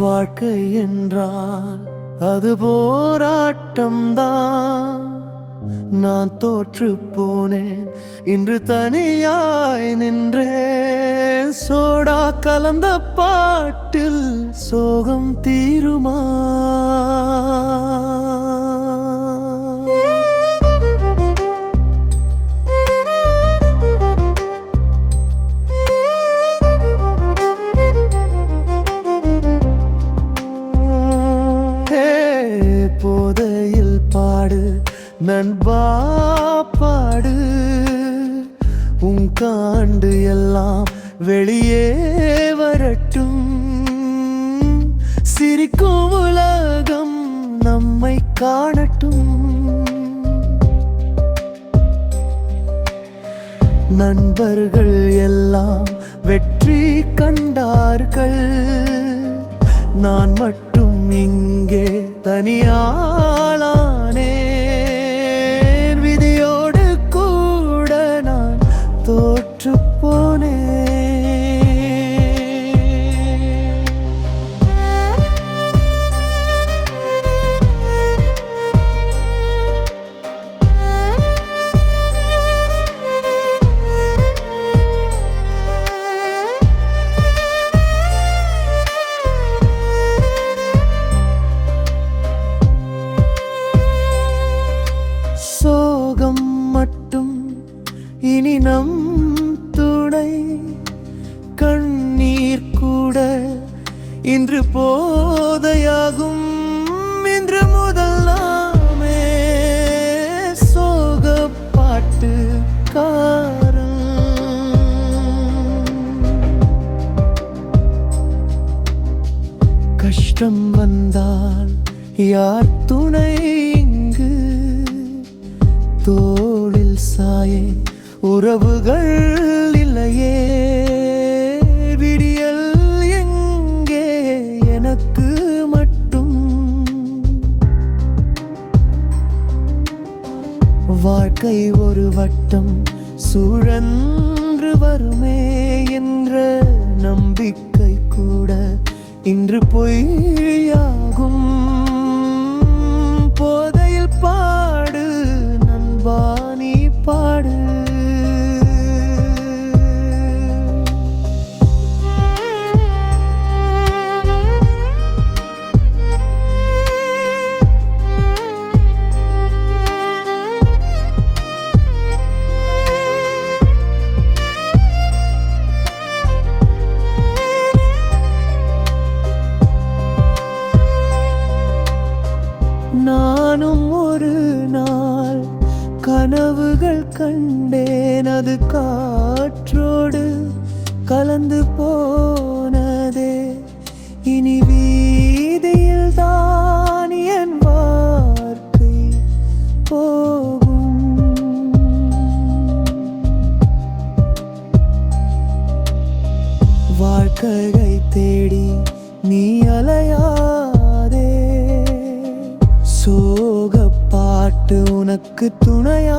வாழ்க்கை என்றால் அது போராட்டம்தான். நான் தோற்று போனேன் இன்று தனியாய் நின்றேன். சோடா கலந்த பாட்டில் சோகம் தீருமா? நண்பா பாடு. உன் காண்டு எல்லாம் வெளியே வரட்டும். சிரிக்கும் உலகம் நம்மை காணட்டும். நண்பர்கள் எல்லாம் வெற்றி கண்டார்கள். நான் மட்டும் இங்கே தனியாளானேன் குற்றம் வந்தால் யார் துணை இங்கு? தோளில் சாயே உறவுகள் இல்லையே. விடியல் எங்கே எனக்கு மட்டும்? வாழ்க்கை ஒரு வட்டம் சுழன்று வருமே என்ற நம்பிக்கை கூட இன்று பொய்யா? கனவுகள் கண்டேன் அது காற்றோடு கலந்து போ உனக்கு துணையா?